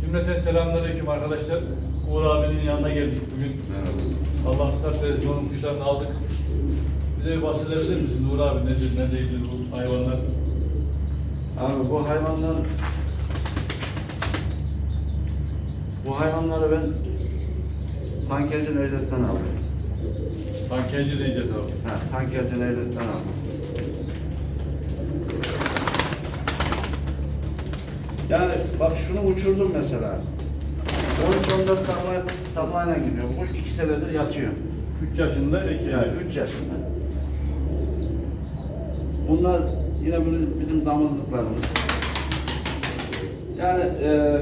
Cümleten selamünaleyküm arkadaşlar. Uğur abinin yanına geldik bugün. Allah fırsat verirse onun kuşlarını aldık. Bize bir bahsedebilir misin Uğur abi nedir, ne değildir bu hayvanlar? Abi bu hayvanlar bu hayvanları ben tankerci Necdet'ten aldım. Tankerci Necdet abi. Ha, tankerci Necdet'ten aldım. Yani bak şunu uçurdum mesela. 13-14 takla, taklayla gidiyor. Bu iki senedir yatıyor. 3 yaşında eki. Yani 3 yaşında. Bunlar yine bizim, damızlıklarımız. Yani e,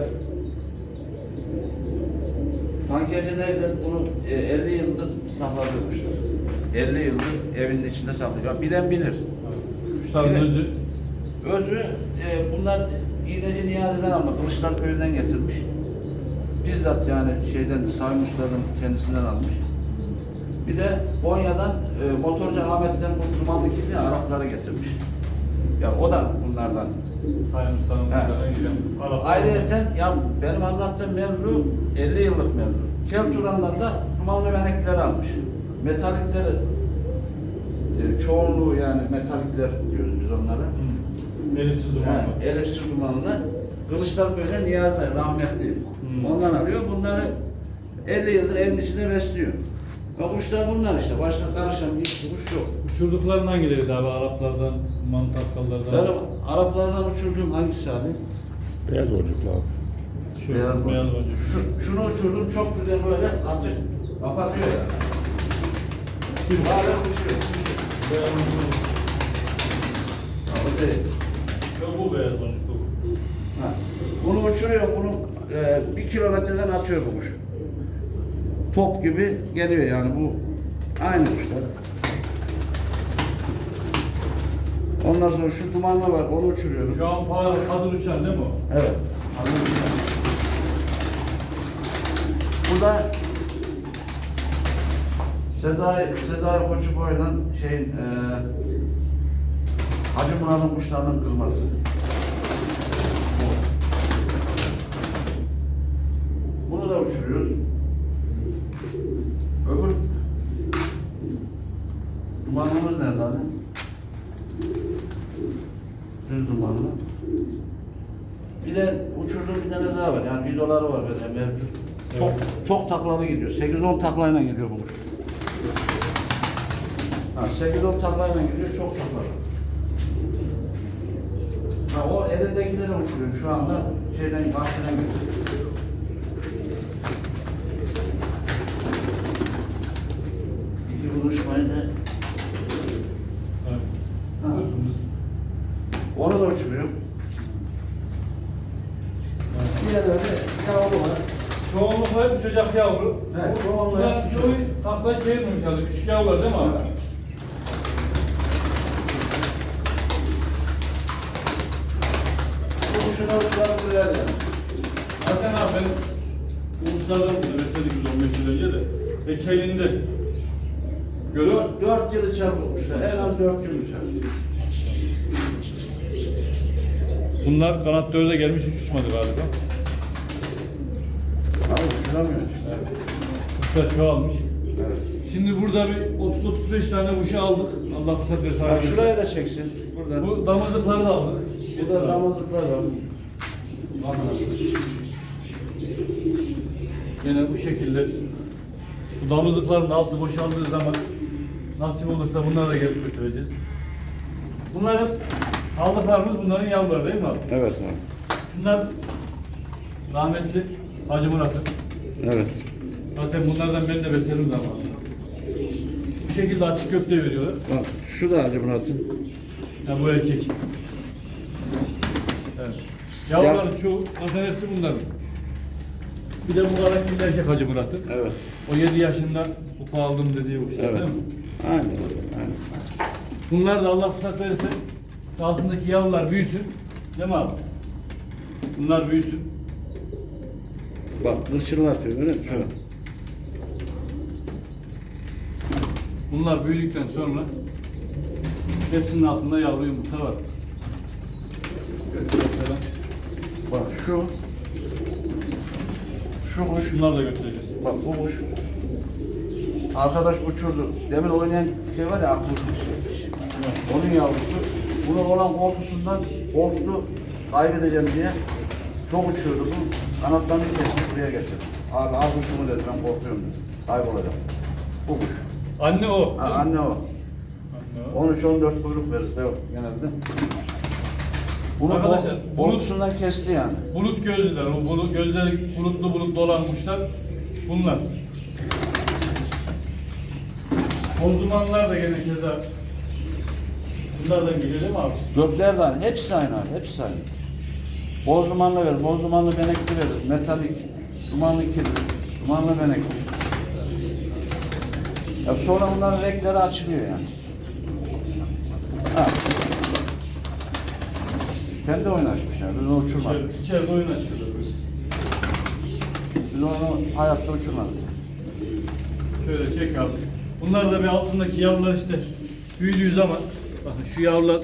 tankerci nerede bunu e, 50 yıldır sakladırmışlar. 50 yıldır evinin içinde saklıyor. Bilen bilir. Kuşların Evet. özü. Özü e, bunlar İğneci Niyazi'den alma, Kılıçlar köyünden getirmiş. Bizzat yani şeyden Saymuşlar'ın kendisinden almış. Bir de Konya'dan e, motorcu Ahmet'ten bu dumanlı ikili Arapları getirmiş. Ya o da bunlardan. Sayın Usta'nın Arap. Ayrıca ya benim anlattığım mevzu 50 yıllık mevzu. Kelturan'dan da dumanlı benekleri almış. Metalikleri e, çoğunluğu yani metalikler diyoruz biz onlara. Hı. Elifsiz duman mı? Yani Elif Dumanlı, Kılıçdaroğlu'na Niyazi rahmetli. Hmm. Ondan alıyor. Bunları 50 yıldır evin içinde besliyor. Ve kuşlar bunlar işte. Başka karışan hiçbir kuş yok. Uçurdukların hangileri abi Araplardan, mantakkallardan? Benim Araplardan uçurduğum hangisi abi? Beyaz boncuklu abi. Şu Beyaz beyaz boncuk. Şu, şunu uçurdum çok güzel böyle atı kapatıyor ya. Hala uçuyor. Beyaz boncuk. Ha, o değil. Bu bu. Ha. Bunu uçuruyor, bunu e, bir kilometreden atıyor bu kuş. Top gibi geliyor yani bu aynı kuşlar. Ondan sonra şu dumanlı var, onu uçuruyorum. Şu an faal hazır uçan değil mi o? Evet. Bu da Sezai, Sezai Koçu boyla şeyin e, Hacı Murat'ın kuşlarının kırması. Bunu da uçuruyoruz. Öbür dumanımız nerede abi? Düz dumanlı. Bir de uçurduğum bir tane daha var. Yani videoları var böyle mevcut. Çok çok taklalı gidiyor. 8-10 taklayla gidiyor bu kuş. Ha, 8-10 taklayla gidiyor, çok taklalı. Ha, o elindekileri uçuruyor şu anda. Şeyden, bahçeden gidiyor. İki buluşmayınca Evet. Ha. Onu da uçuruyor. Diğerleri yavru var. Çoğunlukla uçacak yavru. Evet, hep çoğu takla çevirmemiş herhalde. Küçük yavrular değil mi abi? Buraya yani. Zaten abi ben bu uçlardan burada besledik biz 15 yıl önce de. Ekelinde. Görüyor Dört, dört yıl içer bu kuşlar. En az dört yıl içer. Bunlar kanat dörde gelmiş hiç uçmadı galiba. Abi uçuramıyor. Evet. Kuşlar çoğalmış. Evet. Şimdi burada bir 30-35 tane kuşu aldık. Allah fırsat verirse. Hayırlısı. şuraya da çeksin. Buradan. Bu damızlıkları da aldık. Burada damızlıklar var. Yine bu şekilde bu damızlıkların altı boşaldığı zaman nasip olursa bunları da gelip götüreceğiz. Bunlar hep aldıklarımız bunların yavruları değil mi abi? Evet abi. Bunlar rahmetli Hacı Murat'ın. Evet. Zaten bunlardan ben de besledim zaman. Bu şekilde açık köfte veriyorlar. Bak şu da Hacı Murat'ın. Ha bu erkek. Evet. Yavruların çoğu, zaten hepsi bunların. Bir de bu kadar erkek Hacı Murat'ın. Evet. O 7 yaşında kupa aldım dediği kuşlar Evet. değil mi? Aynen öyle. Aynen. Bunlar da Allah fırsat verirse altındaki yavrular büyüsün. Değil mi abi? Bunlar büyüsün. Bak atıyor görüyor musun? Şöyle. Bunlar büyüdükten sonra hepsinin altında yavru yumurta var. Mesela Bak şu Şu kuş, Bunları da götüreceğiz. bak bu kuş. Arkadaş uçurdu. Demin oynayan şey var ya aklı Onun yavrusu. Bunun olan korkusundan korktu. Kaybedeceğim diye. Çok uçuyordu bu. Kanatlarını kesti buraya getirdi. Abi al kuşumu dedi ben korkuyorum dedi. Kaybolacağım. Bu kuş. Anne o. Ha, anne o. Anne o. 13-14 kuyruk verir. Yok genelde. Bunu Arkadaşlar, kork- bunu- korkusundan kesti yani. Bulut gözlüler. O bulut, gözleri bulutlu olan kuşlar bunlar. Bozdumanlar da gene keza. Bunlardan geliyor değil mi abi? Gökler de aynı. Hepsi aynı abi. Hepsi aynı. Boz dumanlı verir. Boz dumanlı benekli verir. Metalik. Dumanlı kirli. Dumanlı benekli. Ya sonra bunların renkleri açılıyor yani. Kendi oynaşmış yani. Biz onu uçurmadık. İçeride, içeride oyun açıyorlar. böyle. Biz onu hayatta uçurmadık. Şöyle çek abi. Bunlar da bir altındaki yavrular işte büyüdüğü zaman bakın şu yavrular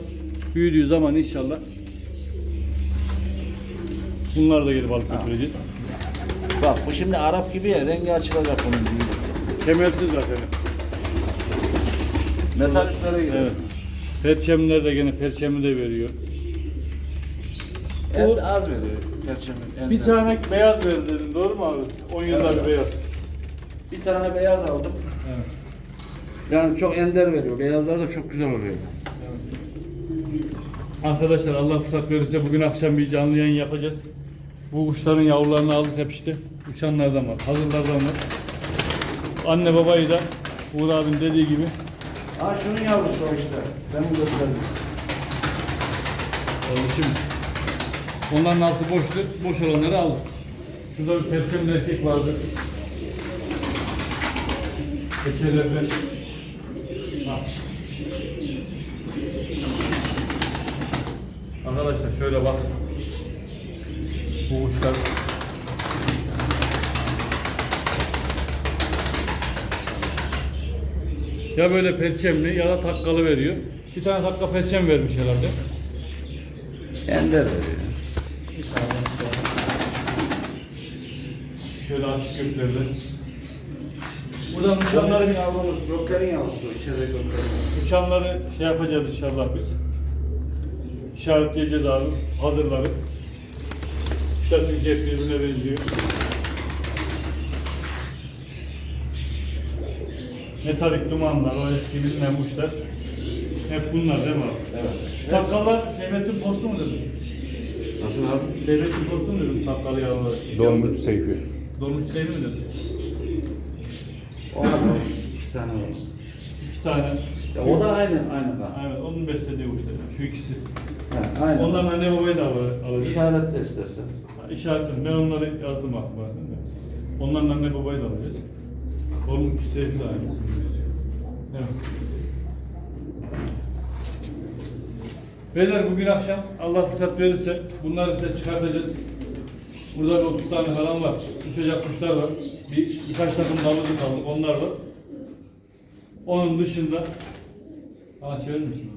büyüdüğü zaman inşallah bunlar da gelip alıp götüreceğiz. Bak bu şimdi Arap gibi ya. Rengi açılacak bunun büyüdükçe. Kemersiz zaten. Metaliklere giriyor. Evet. Perçemler de gene perçemi de veriyor. En Bu- az veriyor. Bir tane beyaz ver dedim doğru mu abi? 10 yıllar Evet. beyaz. Bir tane beyaz aldım. Evet. Yani çok ender veriyor. Beyazlar da çok güzel oluyor. Arkadaşlar Allah fırsat verirse bugün akşam bir canlı yayın yapacağız. Bu kuşların yavrularını aldık hep işte. Uçanlardan var, hazırlardan var. Anne babayı da Uğur abinin dediği gibi Ha şunun yavrusu o işte. Ben mi gösterdim? Şimdi onların altı boştu. Boş olanları aldık. Şurada bir perçemli erkek vardı. Keçelerden. Ha. Arkadaşlar şöyle bakın. Bu uçlar. Ya böyle perçemli ya da takkalı veriyor. Bir tane takka perçem vermiş herhalde. Ender veriyor. Şöyle açık göklerde. Buradan uçanları biz, yavrumuz. Göklerin yavrusu. İçeride göklerin. uçanları şey yapacağız inşallah biz. İşaretleyeceğiz abi hazırları. Kuşlar çünkü hep birbirine benziyor. Metalik dumanlar, o eski bilinen kuşlar. Hep bunlar değil mi abi? Evet. Şu takkalar Seymettin postu mu dedim? Nasıl abi? Postu mu dedim takkalı yavrular? Dolmuş Seyfi. Dolmuş Seyfi mi dedim? O da iki tane var. İki tane. Ya o da aynı, aynı da. Evet, onun beslediği kuşlar. Şu ikisi. Ha, aynı. Onların anne babayı da al- alacağız. İşaret de istersen. İşaretledim. Ben onları yazdım aklıma. Onların anne babayı da alacağız. Onun üstleri de aynı. Evet. Beyler bugün akşam Allah fırsat verirse bunları size çıkartacağız. Burada bir 30 tane falan var. Uçacak kuşlar var. Bir, birkaç takım damızlık aldık. Onlar var. Onun dışında... Aa çevirir misin?